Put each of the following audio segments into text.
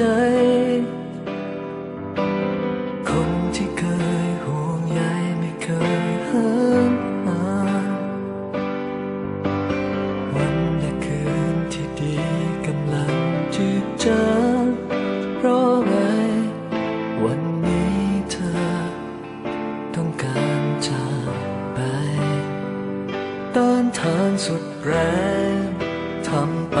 ใจ คนที่เคยห่วงใยไม่เคยเหินห่างวันและคืนที่ดีกำลังจืดจางเพราะไงวันนี้เธอ ต้องการจากไปต้านทานสุดแรงทำไป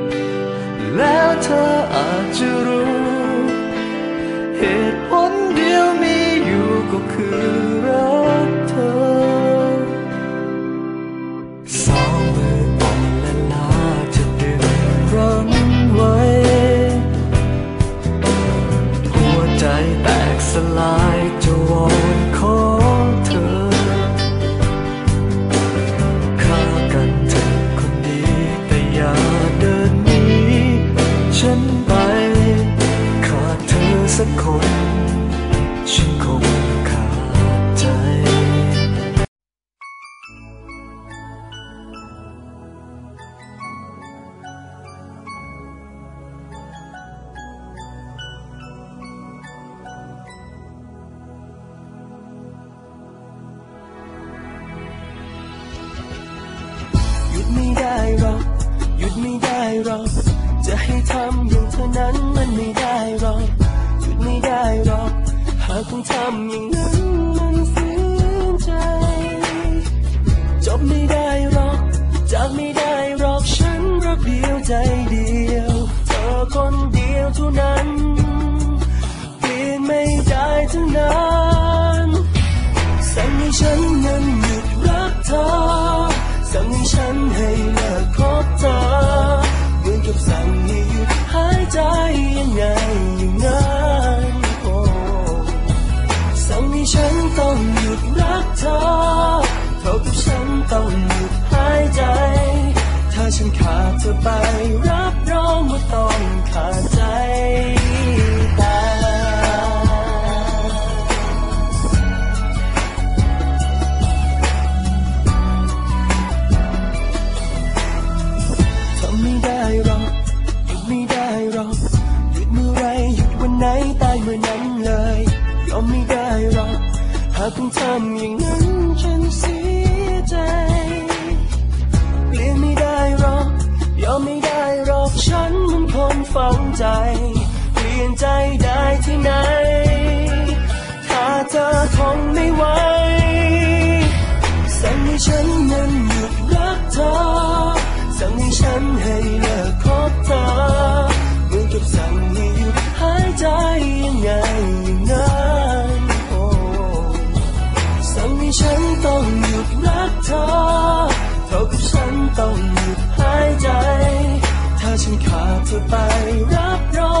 แล้วเธออาจจะรู้ เหตุผลเดียวมีอยู่ก็คือรักเธอ สองมืออ่อนและลาจะดึงรั้งไว้ หัวใจแตกสลาย คน ฉันคงขาดใจ หยุดไม่ได้หรอกหยุดไม่ได้หรอกจะให้ทำอย่างเธอนั้นมันไม่ได้หรอก ไม่ได้หรอก หากต้องทำอย่างนั้นมัน ให้ฉันต้องหยุดรักเธอ เท่ากับฉันต้องหยุดหายใจ ถ้าฉันขาดเธอไปรับรองว่าต้องขาดใจากต้องทำอย่างนั้นฉันเสียใจ เปลี่ยนไม่ได้หรอก ยอมไม่ได้หรอกฉันมันคนฝังใจ เปลี่ยนใจได้ที่ไหน ดรักเธอเท่ากับฉันต้องหยุดหายใจ ถ้าฉันขาดเธอไปรับรอง